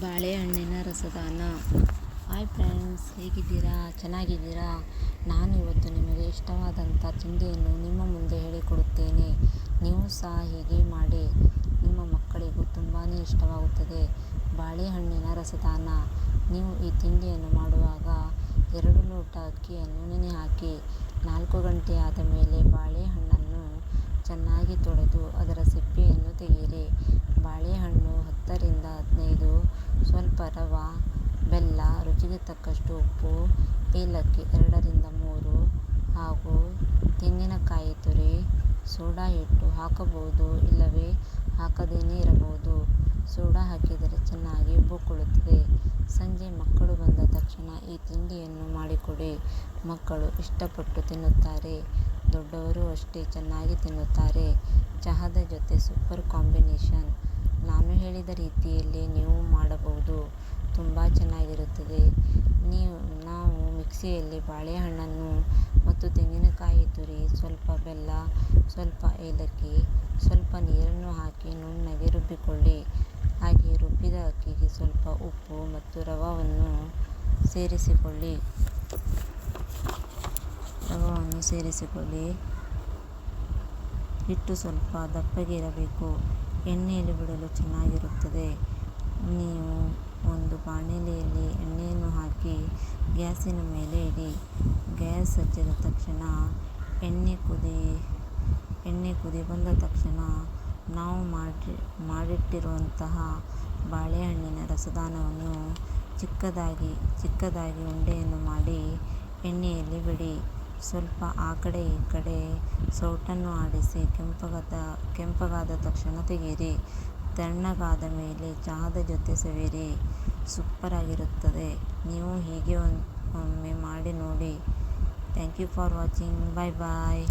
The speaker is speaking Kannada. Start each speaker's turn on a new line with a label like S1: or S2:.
S1: ಬಾಳೆಹಣ್ಣಿನ ರಸದಾನ. ಹಾಯ್ ಫ್ರೆಂಡ್ಸ್, ಹೇಗಿದ್ದೀರಾ? ಚೆನ್ನಾಗಿದ್ದೀರಾ? ನಾನು ಇವತ್ತು ನಿಮಗೆ ಇಷ್ಟವಾದಂಥ ತಿಂಡಿಯನ್ನು ನಿಮ್ಮ ಮುಂದೆ ಹೇಳಿಕೊಡುತ್ತೇನೆ. ನೀವು ಸಹ ಹೀಗೆ ಮಾಡಿ. ನಿಮ್ಮ ಮಕ್ಕಳಿಗೂ ತುಂಬಾ ಇಷ್ಟವಾಗುತ್ತದೆ ಬಾಳೆಹಣ್ಣಿನ ರಸದಾನ. ನೀವು ಈ ತಿಂಡಿಯನ್ನು ಮಾಡುವಾಗ ಎರಡು ಲೋಟ ಅಕ್ಕಿಯನ್ನು ನೆನೆ ಹಾಕಿ ನಾಲ್ಕು ಗಂಟೆ ಆದ ಮೇಲೆ ಬಾಳೆಹಣ್ಣನ್ನು ಚೆನ್ನಾಗಿ ತೊಳೆದು ಅದರ ಸಿಪ್ಪೆಯನ್ನು ತೆಗೆಯಿರಿ. ಬಾಳೆಹಣ್ಣು ಹತ್ತರಿಂದ ರವೆ ಬೆಲ್ಲ, ರುಚಿಗೆ ತಕ್ಕಷ್ಟು ಉಪ್ಪು, ಏಲಕ್ಕಿ ಎರಡರಿಂದ ಮೂರು ಹಾಗೂ ತೆಂಗಿನಕಾಯಿ ತುರಿ, ಸೋಡಾ ಇಟ್ಟು ಹಾಕಬಹುದು ಇಲ್ಲವೇ ಹಾಕದೇನೆ ಇರಬಹುದು. ಸೋಡಾ ಹಾಕಿದರೆ ಚೆನ್ನಾಗಿ ಉಬ್ಬಿಕೊಳ್ಳುತ್ತದೆ ಸಂಜೆ ಮಕ್ಕಳು ಬಂದ ತಕ್ಷಣ ಈ ತಿಂಡಿಯನ್ನು ಮಾಡಿಕೊಡಿ. ಮಕ್ಕಳು ಇಷ್ಟಪಟ್ಟು ತಿನ್ನುತ್ತಾರೆ. ದೊಡ್ಡವರು ಅಷ್ಟೇ ಚೆನ್ನಾಗಿ ತಿನ್ನುತ್ತಾರೆ. ಚಹಾದ ಜೊತೆ ಸೂಪರ್ ಕಾಂಬಿನೇಷನ್. ನಾನು ಹೇಳಿದ ರೀತಿಯಲ್ಲಿ ನೀವು ಮಾಡಬಹುದು. ತುಂಬ ಚೆನ್ನಾಗಿರುತ್ತದೆ. ನೀವು, ನಾವು ಮಿಕ್ಸಿಯಲ್ಲಿ ಬಾಳೆಹಣ್ಣನ್ನು ಮತ್ತು ತೆಂಗಿನಕಾಯಿ ತುರಿ, ಸ್ವಲ್ಪ ಬೆಲ್ಲ, ಸ್ವಲ್ಪ ಏಲಕ್ಕಿ, ಸ್ವಲ್ಪ ನೀರನ್ನು ಹಾಕಿ ನುಣ್ಣಗೆ ರುಬ್ಬಿಕೊಳ್ಳಿ. ಹಾಗೆ ರುಬ್ಬಿದ ಅಕ್ಕಿಗೆ ಸ್ವಲ್ಪ ಉಪ್ಪು ಮತ್ತು ರವವನ್ನು ಸೇರಿಸಿಕೊಳ್ಳಿ. ರವವನ್ನು ಸೇರಿಸಿಕೊಳ್ಳಿ. ಹಿಟ್ಟು ಸ್ವಲ್ಪ ದಪ್ಪಗೆ ಇರಬೇಕು ಎಣ್ಣೆಯಲ್ಲಿ ಬಿಡಲು ಚೆನ್ನಾಗಿರುತ್ತದೆ. ನೀವು ಒಂದು ಬಾಣಲೆಯಲ್ಲಿ ಎಣ್ಣೆಯನ್ನು ಹಾಕಿ ಗ್ಯಾಸಿನ ಮೇಲೆ ಇಡಿ. ಗ್ಯಾಸ್ ಹಚ್ಚಿದ ತಕ್ಷಣ, ಎಣ್ಣೆ ಕುದಿ ಎಣ್ಣೆ ಕುದಿ ಬಂದ ತಕ್ಷಣ ನಾವು ಮಾಡಿ, ಮಾಡಿಟ್ಟಿರುವಂತಹ ಬಾಳೆಹಣ್ಣಿನ ರಸದಾನವನ್ನು ಚಿಕ್ಕದಾಗಿ ಚಿಕ್ಕದಾಗಿ ಉಂಡೆಯನ್ನು ಮಾಡಿ ಎಣ್ಣೆಯಲ್ಲಿ ಬಿಡಿ. ಸ್ವಲ್ಪ ಆ ಕಡೆ ಈ ಕಡೆ ಸೌಟನ್ನು ಆಡಿಸಿ ಕೆಂಪಗಾದ ಕೆಂಪಗಾದ ತಕ್ಷಣ ತೆಗೆಯಿರಿ. ತಣ್ಣಗಾದ ಮೇಲೆ ಚಹಾದ ಜೊತೆ ಸವಿಯಿರಿ. ಸೂಪರಾಗಿರುತ್ತದೆ. ನೀವು ಹೀಗೆ ಒಮ್ಮೆ ಮಾಡಿ ನೋಡಿ. Thank you for watching. Bye bye.